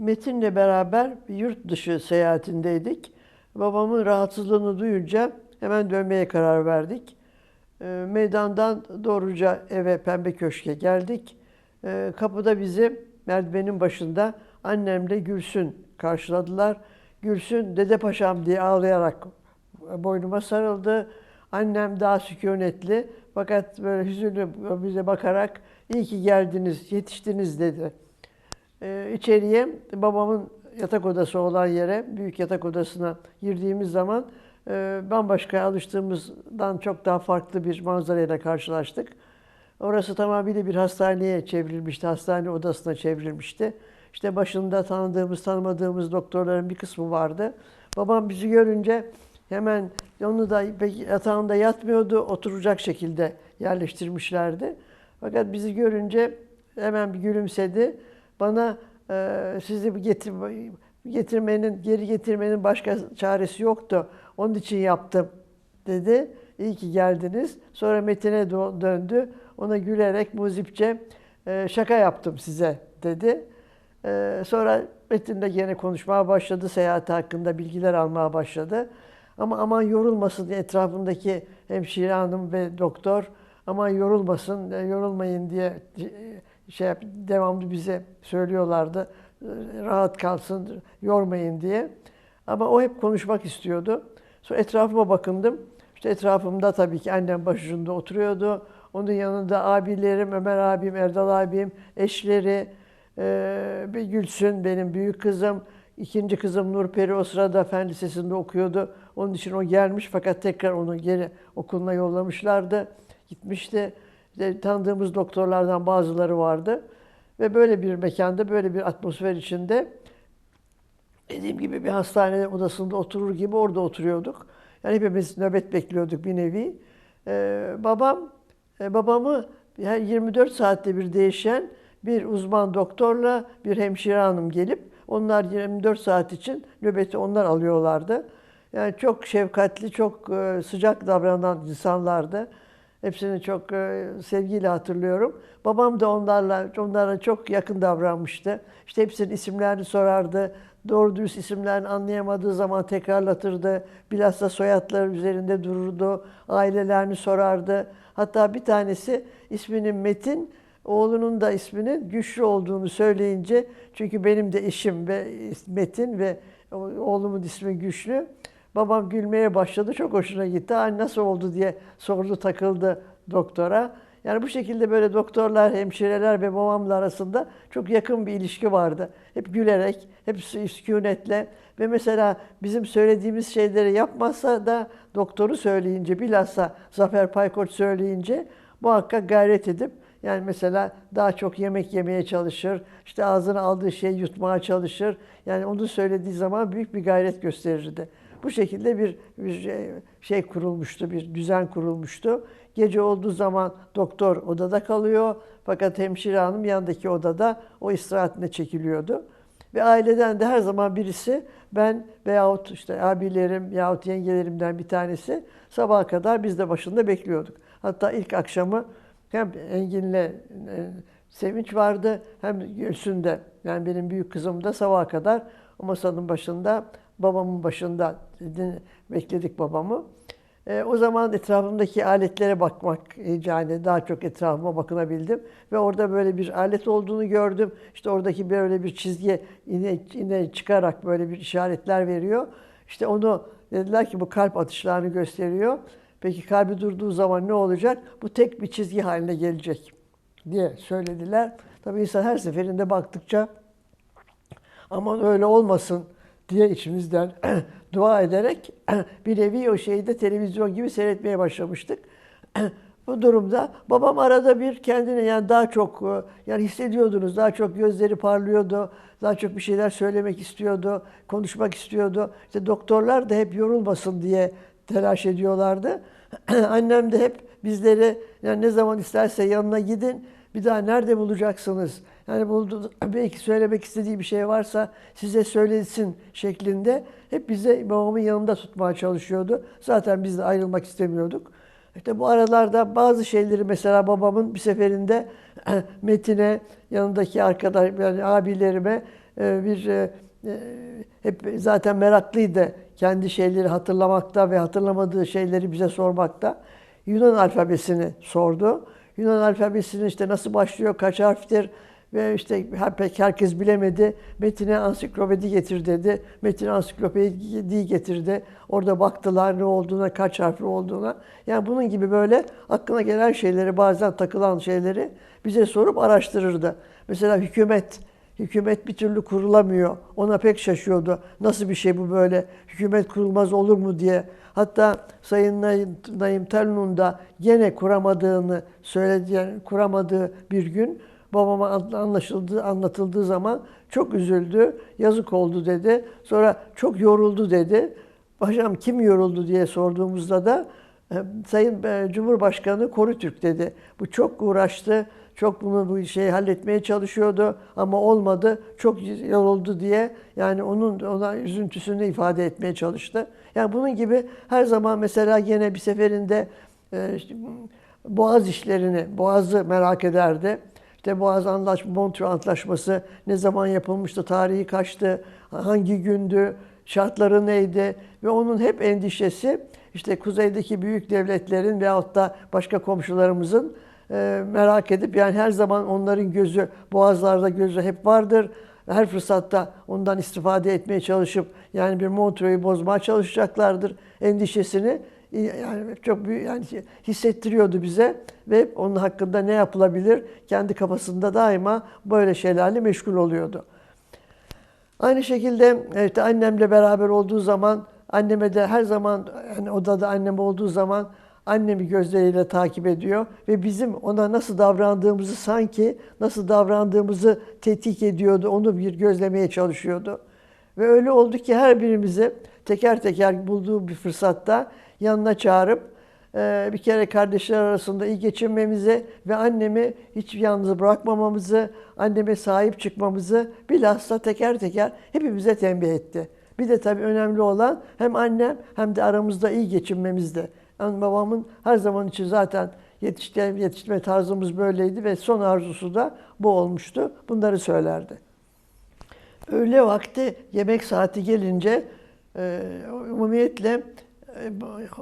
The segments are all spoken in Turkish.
Metin'le beraber bir yurt dışı seyahatindeydik. Babamın rahatsızlığını duyunca hemen dönmeye karar verdik. E, Meydandan doğruca eve Pembe Köşk'e geldik. E, Kapıda bizi merdivenin başında annemle Gülsün karşıladılar. Gülsün dede paşam diye ağlayarak boynuma sarıldı. Annem daha sükunetli fakat böyle hüzünlü bize bakarak iyi ki geldiniz, yetiştiniz dedi. Ee, içeriye babamın yatak odası olan yere, büyük yatak odasına girdiğimiz zaman e, bambaşka alıştığımızdan çok daha farklı bir manzarayla karşılaştık. Orası tamamıyla bir hastaneye çevrilmişti, hastane odasına çevrilmişti. İşte başında tanıdığımız, tanımadığımız doktorların bir kısmı vardı. Babam bizi görünce hemen onu da yatağında yatmıyordu, oturacak şekilde yerleştirmişlerdi. Fakat bizi görünce hemen bir gülümsedi. Bana e, sizi getir, getirmenin, geri getirmenin başka çaresi yoktu. Onun için yaptım dedi. İyi ki geldiniz. Sonra Metin'e dö- döndü. Ona gülerek muzipçe e, şaka yaptım size dedi. E, sonra Metin'le gene konuşmaya başladı. Seyahati hakkında bilgiler almaya başladı. Ama aman yorulmasın etrafındaki hemşire hanım ve doktor aman yorulmasın, e, yorulmayın diye e, şey yap, devamlı bize söylüyorlardı. E, Rahat kalsın, yormayın diye. Ama o hep konuşmak istiyordu. Sonra etrafıma bakındım. İşte etrafımda tabii ki annem başucunda oturuyordu. Onun yanında abilerim, Ömer abim, Erdal abim, eşleri, e, bir Gülsün benim büyük kızım. İkinci kızım Nurperi o sırada fen lisesinde okuyordu. Onun için o gelmiş fakat tekrar onu geri okuluna yollamışlardı. Gitmişti. İşte tanıdığımız doktorlardan bazıları vardı. Ve böyle bir mekanda, böyle bir atmosfer içinde dediğim gibi bir hastane odasında oturur gibi orada oturuyorduk. Yani hepimiz nöbet bekliyorduk bir nevi. Ee, babam, e, babamı her 24 saatte bir değişen bir uzman doktorla bir hemşire hanım gelip onlar 24 saat için nöbeti onlar alıyorlardı. Yani çok şefkatli, çok e, sıcak davranan insanlardı. Hepsini çok e, sevgiyle hatırlıyorum. Babam da onlarla onlara çok yakın davranmıştı. İşte hepsinin isimlerini sorardı. Doğru dürüst isimlerini anlayamadığı zaman tekrarlatırdı. Bilhassa soyadları üzerinde dururdu. Ailelerini sorardı. Hatta bir tanesi isminin Metin, oğlunun da isminin Güçlü olduğunu söyleyince çünkü benim de eşim ve Metin ve oğlumun ismi Güçlü. Babam gülmeye başladı. Çok hoşuna gitti. Ay nasıl oldu diye sordu takıldı doktora. Yani bu şekilde böyle doktorlar, hemşireler ve babamla arasında çok yakın bir ilişki vardı. Hep gülerek, hep sükunetle ve mesela bizim söylediğimiz şeyleri yapmazsa da doktoru söyleyince, bilhassa Zafer Paykoç söyleyince muhakkak gayret edip yani mesela daha çok yemek yemeye çalışır, işte ağzına aldığı şeyi yutmaya çalışır. Yani onu söylediği zaman büyük bir gayret gösterirdi. Bu şekilde bir, bir şey, şey kurulmuştu, bir düzen kurulmuştu. Gece olduğu zaman doktor odada kalıyor fakat hemşire hanım yandaki odada o istirahatine çekiliyordu. Ve aileden de her zaman birisi ben veyahut işte abilerim yahut yengelerimden bir tanesi sabaha kadar biz de başında bekliyorduk. Hatta ilk akşamı hem Engin'le e, Sevinç vardı hem Gülsün'de yani benim büyük kızım da sabaha kadar o masanın başında babamın başında bekledik babamı. E, o zaman etrafımdaki aletlere bakmak yani daha çok etrafıma bakınabildim. Ve orada böyle bir alet olduğunu gördüm. İşte oradaki böyle bir çizgi ine, ine çıkarak böyle bir işaretler veriyor. İşte onu dediler ki bu kalp atışlarını gösteriyor. Peki kalbi durduğu zaman ne olacak? Bu tek bir çizgi haline gelecek diye söylediler. Tabii insan her seferinde baktıkça aman öyle olmasın diye içimizden dua ederek bir nevi o şeyi de televizyon gibi seyretmeye başlamıştık. Bu durumda babam arada bir kendine yani daha çok yani hissediyordunuz daha çok gözleri parlıyordu. Daha çok bir şeyler söylemek istiyordu, konuşmak istiyordu. İşte doktorlar da hep yorulmasın diye telaş ediyorlardı. Annem de hep bizleri yani ne zaman isterse yanına gidin bir daha nerede bulacaksınız? Yani buldu, belki söylemek istediği bir şey varsa size söylesin şeklinde hep bize babamın yanında tutmaya çalışıyordu. Zaten biz de ayrılmak istemiyorduk. İşte bu aralarda bazı şeyleri mesela babamın bir seferinde Metin'e, yanındaki arkadaş, yani abilerime e, bir e, e, hep zaten meraklıydı kendi şeyleri hatırlamakta ve hatırlamadığı şeyleri bize sormakta. Yunan alfabesini sordu. Yunan alfabesinin işte nasıl başlıyor, kaç harftir ve işte pek herkes bilemedi. Metine ansiklopedi getir dedi. Metine ansiklopedi getirdi. Orada baktılar ne olduğuna, kaç harfli olduğuna. Yani bunun gibi böyle aklına gelen şeyleri, bazen takılan şeyleri bize sorup araştırırdı. Mesela hükümet, hükümet bir türlü kurulamıyor. Ona pek şaşıyordu. Nasıl bir şey bu böyle? Hükümet kurulmaz olur mu diye. Hatta Sayın Naim, Telun'un da gene kuramadığını söyledi, yani kuramadığı bir gün babama anlaşıldı, anlatıldığı zaman çok üzüldü, yazık oldu dedi. Sonra çok yoruldu dedi. Paşam kim yoruldu diye sorduğumuzda da e, Sayın e, Cumhurbaşkanı Korutürk dedi. Bu çok uğraştı, çok bunu bu şeyi halletmeye çalışıyordu ama olmadı. Çok yoruldu diye yani onun ona üzüntüsünü ifade etmeye çalıştı. Yani bunun gibi her zaman mesela yine bir seferinde e, Boğaz işlerini, Boğaz'ı merak ederdi. İşte Boğaz Antlaşması, Montreux Antlaşması ne zaman yapılmıştı, tarihi kaçtı, hangi gündü, şartları neydi ve onun hep endişesi işte kuzeydeki büyük devletlerin veyahut da başka komşularımızın e, merak edip yani her zaman onların gözü boğazlarda gözü hep vardır. Her fırsatta ondan istifade etmeye çalışıp yani bir Montreux'u bozmaya çalışacaklardır endişesini yani çok büyük yani hissettiriyordu bize ve onun hakkında ne yapılabilir kendi kafasında daima böyle şeylerle meşgul oluyordu. Aynı şekilde işte annemle beraber olduğu zaman anneme de her zaman yani odada annem olduğu zaman annemi gözleriyle takip ediyor ve bizim ona nasıl davrandığımızı sanki nasıl davrandığımızı tetkik ediyordu. Onu bir gözlemeye çalışıyordu. Ve öyle oldu ki her birimizi teker teker bulduğu bir fırsatta yanına çağırıp bir kere kardeşler arasında iyi geçinmemizi ve annemi hiç yalnız bırakmamamızı, anneme sahip çıkmamızı bilhassa teker teker hepimize tembih etti. Bir de tabii önemli olan hem annem hem de aramızda iyi geçinmemizdi. Yani babamın her zaman için zaten yetiştirme, yetiştirme tarzımız böyleydi ve son arzusu da bu olmuştu. Bunları söylerdi. Öğle vakti yemek saati gelince e, umumiyetle e,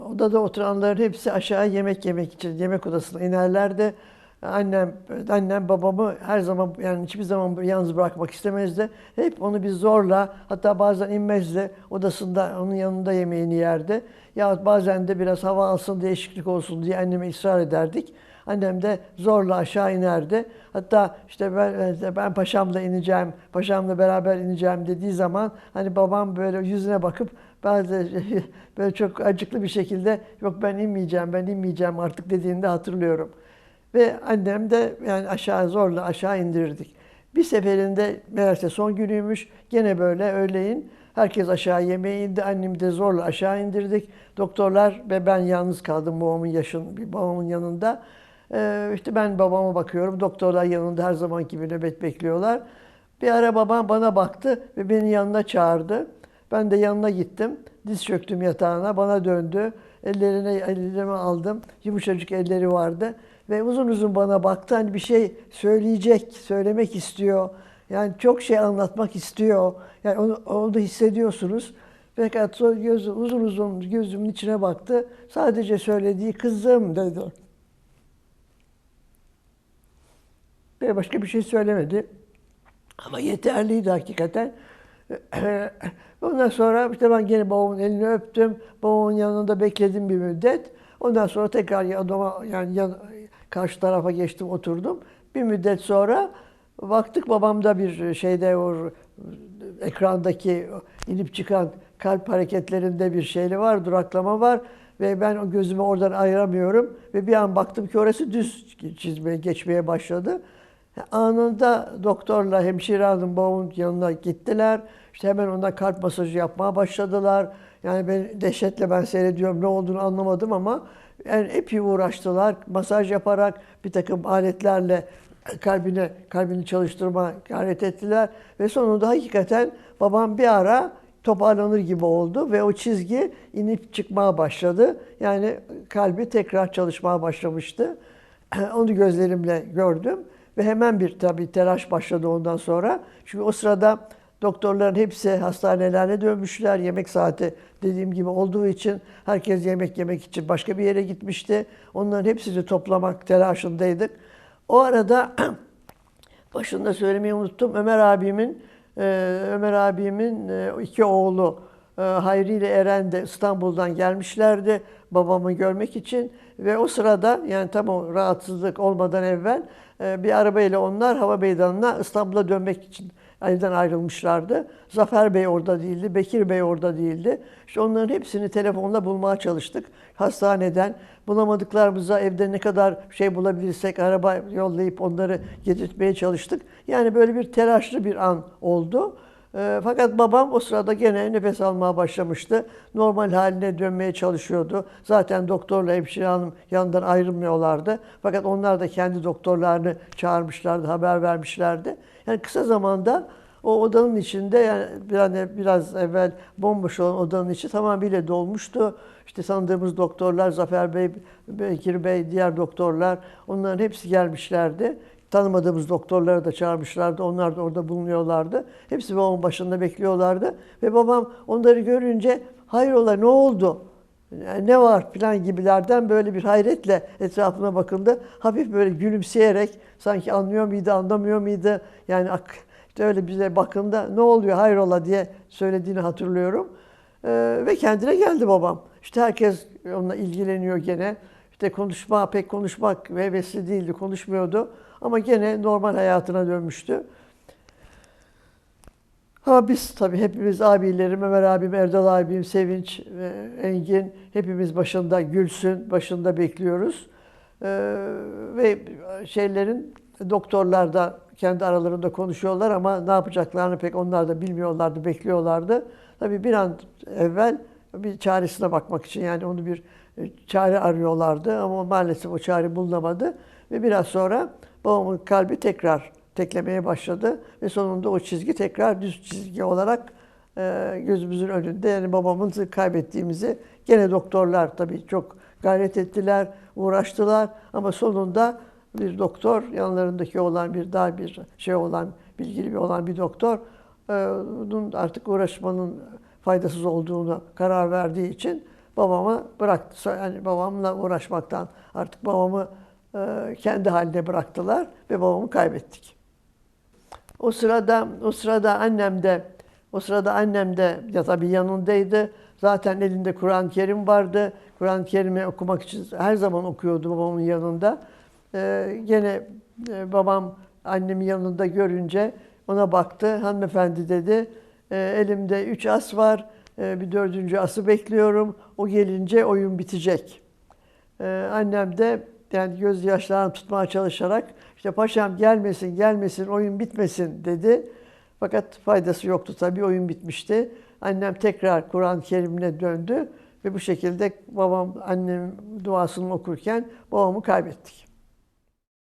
odada oturanların hepsi aşağı yemek yemek için yemek odasına inerlerdi. Annem, annem babamı her zaman yani hiçbir zaman yalnız bırakmak istemezdi. Hep onu biz zorla hatta bazen inmezdi odasında onun yanında yemeğini yerdi. Ya bazen de biraz hava alsın değişiklik olsun diye anneme ısrar ederdik. Annem de zorla aşağı inerdi. Hatta işte ben, ben paşamla ineceğim, paşamla beraber ineceğim dediği zaman hani babam böyle yüzüne bakıp bazı böyle çok acıklı bir şekilde yok ben inmeyeceğim, ben inmeyeceğim artık dediğinde hatırlıyorum. Ve annem de yani aşağı zorla aşağı indirirdik. Bir seferinde meğerse son günüymüş. Gene böyle öğleyin herkes aşağı yemeğe indi. Annemi de zorla aşağı indirdik. Doktorlar ve ben yalnız kaldım babamın yaşın, babamın yanında. Ee, işte ben babama bakıyorum. Doktorlar yanında her zaman gibi nöbet bekliyorlar. Bir ara babam bana baktı ve beni yanına çağırdı. Ben de yanına gittim. Diz çöktüm yatağına. Bana döndü. Ellerine ellerime aldım. Yumuşacık elleri vardı. Ve uzun uzun bana baktı. Hani bir şey söyleyecek, söylemek istiyor. Yani çok şey anlatmak istiyor. Yani onu, onu hissediyorsunuz. Fakat sonra gözü, uzun uzun gözümün içine baktı. Sadece söylediği kızım dedi. Ve başka bir şey söylemedi. Ama yeterliydi hakikaten. Ondan sonra işte ben gene babamın elini öptüm. Babamın yanında bekledim bir müddet. Ondan sonra tekrar yanıma yani yan, karşı tarafa geçtim oturdum. Bir müddet sonra baktık babamda bir şeyde o ekrandaki inip çıkan kalp hareketlerinde bir şeyli var, duraklama var ve ben o gözümü oradan ayıramıyorum ve bir an baktım ki orası düz çizmeye geçmeye başladı. Anında doktorla hemşire hanım babamın yanına gittiler. İşte hemen ona kalp masajı yapmaya başladılar. Yani ben dehşetle ben seyrediyorum ne olduğunu anlamadım ama yani epey uğraştılar. Masaj yaparak bir takım aletlerle kalbine kalbini çalıştırma gayret ettiler ve sonunda hakikaten babam bir ara toparlanır gibi oldu ve o çizgi inip çıkmaya başladı. Yani kalbi tekrar çalışmaya başlamıştı. Onu gözlerimle gördüm ve hemen bir tabii telaş başladı ondan sonra. Çünkü o sırada Doktorların hepsi hastanelerine dönmüşler. Yemek saati dediğim gibi olduğu için herkes yemek yemek için başka bir yere gitmişti. Onların hepsini toplamak telaşındaydık. O arada başında söylemeyi unuttum. Ömer abimin e, Ömer abimin e, iki oğlu e, Hayri ile Eren de İstanbul'dan gelmişlerdi babamı görmek için ve o sırada yani tam o rahatsızlık olmadan evvel e, bir arabayla onlar Hava Meydanı'na İstanbul'a dönmek için evden ayrılmışlardı. Zafer Bey orada değildi, Bekir Bey orada değildi. İşte onların hepsini telefonla bulmaya çalıştık. Hastaneden bulamadıklarımıza evde ne kadar şey bulabilirsek araba yollayıp onları getirtmeye çalıştık. Yani böyle bir telaşlı bir an oldu. E, Fakat babam o sırada gene nefes almaya başlamıştı. Normal haline dönmeye çalışıyordu. Zaten doktorla hemşire hanım yanından ayrılmıyorlardı. Fakat onlar da kendi doktorlarını çağırmışlardı, haber vermişlerdi. Yani kısa zamanda o odanın içinde yani biraz, biraz evvel bomboş olan odanın içi tamamıyla dolmuştu. İşte tanıdığımız doktorlar, Zafer Bey, Bekir Bey, diğer doktorlar onların hepsi gelmişlerdi. Tanımadığımız doktorları da çağırmışlardı. Onlar da orada bulunuyorlardı. Hepsi babamın başında bekliyorlardı. Ve babam onları görünce hayrola ne oldu? Ne var falan gibilerden böyle bir hayretle etrafına bakındı. Hafif böyle gülümseyerek sanki anlıyor muydu, anlamıyor muydu? Yani işte öyle bize bakında ne oluyor hayrola diye söylediğini hatırlıyorum. Ee, ve kendine geldi babam. İşte herkes onunla ilgileniyor gene. İşte konuşma pek konuşmak ve hevesli değildi, konuşmuyordu. Ama gene normal hayatına dönmüştü. Ama biz tabii hepimiz abilerim, Ömer abim, Erdal abim, Sevinç, Engin hepimiz başında Gülsün, başında bekliyoruz. Ee, ve şeylerin doktorlar da kendi aralarında konuşuyorlar ama ne yapacaklarını pek onlar da bilmiyorlardı, bekliyorlardı. Tabii bir an evvel bir çaresine bakmak için yani onu bir çare arıyorlardı ama maalesef o çare bulunamadı. Ve biraz sonra babamın kalbi tekrar teklemeye başladı ve sonunda o çizgi tekrar düz çizgi olarak e, gözümüzün önünde yani babamızı kaybettiğimizi gene doktorlar tabii çok gayret ettiler, uğraştılar ama sonunda bir doktor yanlarındaki olan bir daha bir şey olan bilgili bir olan bir doktor e, bunun artık uğraşmanın faydasız olduğunu karar verdiği için babamı bıraktı. Yani babamla uğraşmaktan artık babamı e, kendi haline bıraktılar ve babamı kaybettik. O sırada o sırada annem de o sırada annem de ya tabii yanındaydı. Zaten elinde Kur'an-ı Kerim vardı. Kur'an-ı Kerim'i okumak için her zaman okuyordu babamın yanında. Ee, gene e, babam annemi yanında görünce ona baktı. Hanımefendi dedi. "E, elimde üç as var. E, bir dördüncü ası bekliyorum. O gelince oyun bitecek. Ee, annem de yani gözyaşlarını tutmaya çalışarak işte paşam gelmesin gelmesin oyun bitmesin dedi. Fakat faydası yoktu tabii oyun bitmişti. Annem tekrar Kur'an-ı Kerim'ine döndü ve bu şekilde babam annem duasını okurken babamı kaybettik.